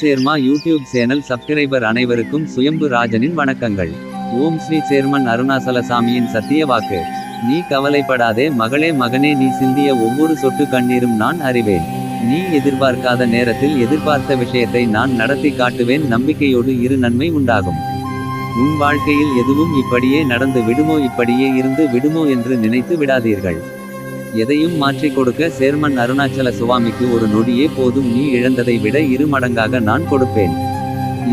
சேர்மா YouTube channel subscriber அனைவருக்கும் சுயம்பு ராஜனின் வணக்கங்கள். ஓம் ஸ்ரீ சேர்மன் அருணாசல சாமியின் சத்திய வாக்கு. நீ கவலைப்படாதே மகளே மகனே நீ சிந்திய ஒவ்வொரு சொட்டு கண்ணீரும் நான் அறிவேன். நீ எதிர்பார்க்காத நேரத்தில் எதிர்பார்த்த விஷயத்தை நான் நடத்தி காட்டுவேன் நம்பிக்கையோடு இரு நன்மை உண்டாகும். உன் வாழ்க்கையில் எதுவும் இப்படியே நடந்து விடுமோ இப்படியே இருந்து விடுமோ என்று நினைத்து விடாதீர்கள். எதையும் மாற்றிக் கொடுக்க சேர்மன் அருணாச்சல சுவாமிக்கு ஒரு நொடியே போதும் நீ இழந்ததை விட இரு மடங்காக நான் கொடுப்பேன்.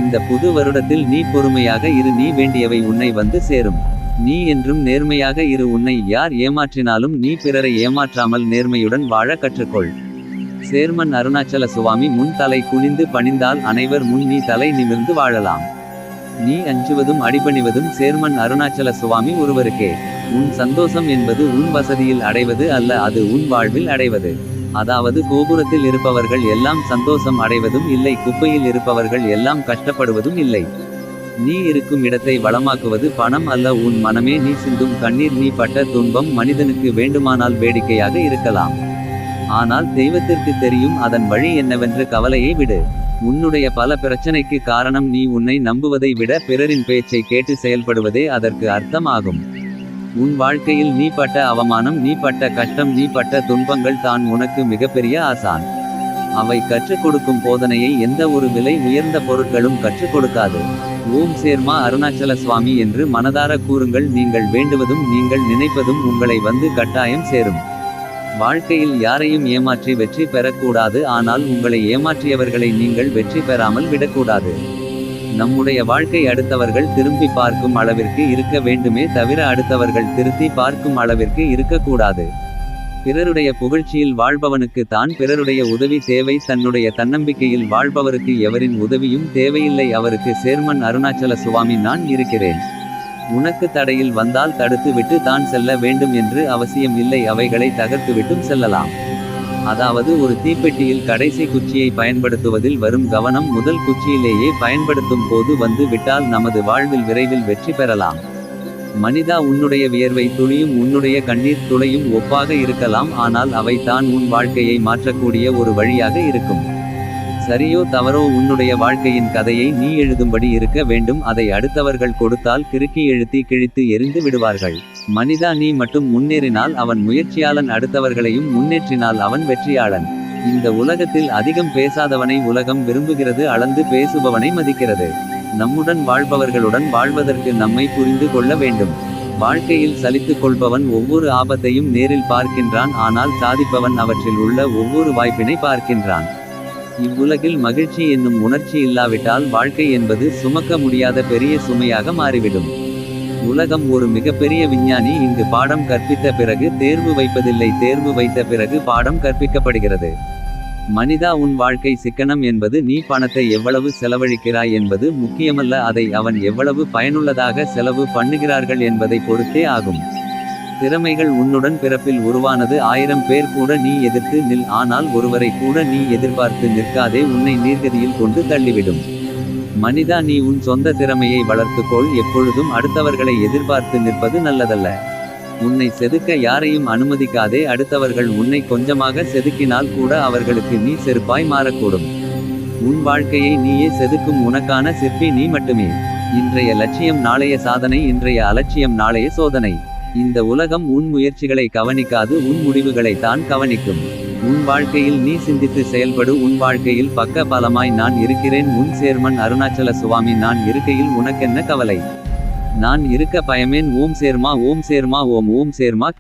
இந்த புது வருடத்தில் நீ பொறுமையாக இரு நீ வேண்டியவை உன்னை வந்து சேரும். நீ என்றும் நேர்மையாக இரு உன்னை யார் ஏமாற்றினாலும் நீ பிறரை ஏமாற்றாமல் நேர்மையுடன் வாழ கற்றுக்கொள். சேர்மன் அருணாச்சல சுவாமி முன் தலை குனிந்து பணிந்தால் அனைவர் முன் நீ தலை நிமிர்ந்து வாழலாம். நீ அஞ்சுவதும் அடிபணிவதும் சேர்மன் அருணாச்சல சுவாமி ஒருவருக்கே. உன் சந்தோஷம் என்பது உன் வசதியில் அடைவது அல்ல அது உன் வாழ்வில் அடைவது. அதாவது கோபுரத்தில் இருப்பவர்கள் எல்லாம் சந்தோஷம் அடைவதும் இல்லை குப்பையில் இருப்பவர்கள் எல்லாம் கஷ்டப்படுவதும் இல்லை. நீ இருக்கும் இடத்தை வளமாக்குவது பணம் அல்ல உன் மனமே நீ சிந்தும் கண்ணீர் நீ பட்ட துன்பம் மனிதனுக்கு வேண்டுமானால் வேடிக்கையாக இருக்கலாம். ஆனால் தெய்வத்திற்கு தெரியும் அதன் வழி என்னவென்று கவலையை விடு. உன்னுடைய பல பிரச்சனைக்கு காரணம் நீ உன்னை நம்புவதை விட பிறரின் பேச்சை கேட்டு செயல்படுவதே அதற்கு அர்த்தம் ஆகும் உன் வாழ்க்கையில் நீ பட்ட அவமானம் நீ பட்ட கஷ்டம் நீ பட்ட துன்பங்கள் தான் உனக்கு மிகப்பெரிய ஆசான். அவை கற்றுக் கொடுக்கும் போதனையை எந்த ஒரு விலை உயர்ந்த பொருட்களும் கற்றுக் கொடுக்காது. ஓம் சேர்மா அருணாச்சல சுவாமி என்று மனதார கூறுங்கள் நீங்கள் வேண்டுவதும் நீங்கள் நினைப்பதும் உங்களை வந்து கட்டாயம் சேரும். வாழ்க்கையில் யாரையும் ஏமாற்றி வெற்றி பெறக்கூடாது. ஆனால் உங்களை ஏமாற்றியவர்களை நீங்கள் வெற்றி பெறாமல் விடக்கூடாது. நம்முடைய வாழ்க்கை அடுத்தவர்கள் திரும்பி பார்க்கும் அளவிற்கு இருக்க வேண்டுமே தவிர அடுத்தவர்கள் திருத்தி பார்க்கும் அளவிற்கு இருக்கக்கூடாது. பிறருடைய புகழ்ச்சியில் வாழ்பவனுக்கு தான் பிறருடைய உதவி தேவை. தன்னுடைய தன்னம்பிக்கையில் வாழ்பவருக்கு எவரின் உதவியும் தேவையில்லை. அவருக்கு சேர்மன் அருணாச்சல சுவாமி நான் இருக்கிறேன். உனக்கு தடையில் வந்தால் தடுத்துவிட்டு தான் செல்ல வேண்டும் என்று அவசியம் இல்லை அவைகளை தகர்த்துவிட்டும் செல்லலாம். அதாவது ஒரு தீப்பெட்டியில் கடைசி குச்சியை பயன்படுத்துவதில் வரும் கவனம் முதல் குச்சியிலேயே பயன்படுத்தும் போது வந்து விட்டால் நமது வாழ்வில் விரைவில் வெற்றி பெறலாம். மனிதா உன்னுடைய வியர்வை துளியும் உன்னுடைய கண்ணீர் துளையும் ஒப்பாக இருக்கலாம் ஆனால் அவை தான் உன் வாழ்க்கையை மாற்றக்கூடிய ஒரு வழியாக இருக்கும். சரியோ தவறோ உன்னுடைய வாழ்க்கையின் கதையை நீ எழுதும்படி இருக்க வேண்டும். அதை அடுத்தவர்கள் கொடுத்தால் கிறுக்கி எழுத்தி கிழித்து எரிந்து விடுவார்கள். மனிதா நீ மட்டும் முன்னேறினால் அவன் முயற்சியாளன். அடுத்தவர்களையும் முன்னேற்றினால் அவன் வெற்றியாளன். இந்த உலகத்தில் அதிகம் பேசாதவனை உலகம் விரும்புகிறது. அளந்து பேசுபவனை மதிக்கிறது. நம்முடன் வாழ்பவர்களுடன் வாழ்வதற்கு நம்மை புரிந்து கொள்ள வேண்டும். வாழ்க்கையில் சலித்துக் கொள்பவன் ஒவ்வொரு ஆபத்தையும் நேரில் பார்க்கின்றான். ஆனால் சாதிப்பவன் அவற்றில் உள்ள ஒவ்வொரு வாய்ப்பினை பார்க்கின்றான். இவ்வுலகில் மகிழ்ச்சி என்னும் உணர்ச்சி இல்லாவிட்டால் வாழ்க்கை என்பது சுமக்க முடியாத பெரிய சுமையாக மாறிவிடும். உலகம் ஒரு மிகப்பெரிய விஞ்ஞானி இங்கு பாடம் கற்பித்த பிறகு தேர்வு வைப்பதில்லை தேர்வு வைத்த பிறகு பாடம் கற்பிக்கப்படுகிறது. மனிதா உன் வாழ்க்கை சிக்கனம் என்பது நீ பணத்தை எவ்வளவு செலவழிக்கிறாய் என்பது முக்கியமல்ல அதை அவன் எவ்வளவு பயனுள்ளதாக செலவு பண்ணுகிறார்கள் என்பதை பொறுத்தே ஆகும். திறமைகள் உன்னுடன் பிறப்பில் உருவானது. ஆயிரம் பேர் கூட நீ எதிர்த்து நில். ஆனால் ஒருவரை கூட நீ எதிர்பார்த்து நிற்காதே. உன்னை நீர்கதியில் கொண்டு தள்ளிவிடும். மனிதா நீ உன் சொந்த திறமையை வளர்த்துக்கொள். எப்பொழுதும் அடுத்தவர்களை எதிர்பார்த்து நிற்பது நல்லதல்ல. உன்னை செதுக்க யாரையும் அனுமதிக்காதே. அடுத்தவர்கள் உன்னை கொஞ்சமாக செதுக்கினால் கூட அவர்களுக்கு நீ செருப்பாய் மாறக்கூடும். உன் வாழ்க்கையை நீயே செதுக்கும் உனக்கான சிற்பி நீ மட்டுமே. இன்றைய லட்சியம் நாளைய சாதனை. இன்றைய அலட்சியம் நாளைய சோதனை. இந்த உலகம் உன் முயற்சிகளை கவனிக்காது உன் முடிவுகளை தான் கவனிக்கும். உன் வாழ்க்கையில் நீ சிந்தித்து செயல்படு உன் வாழ்க்கையில் பக்க பலமாய் நான் இருக்கிறேன் உன் சேர்மன் அருணாச்சல சுவாமி நான் இருக்கையில் உனக்கென்ன கவலை? நான் இருக்க பயமேன் ஓம் சேர்மா ஓம் சேர்மா ஓம் ஓம் சேர்மா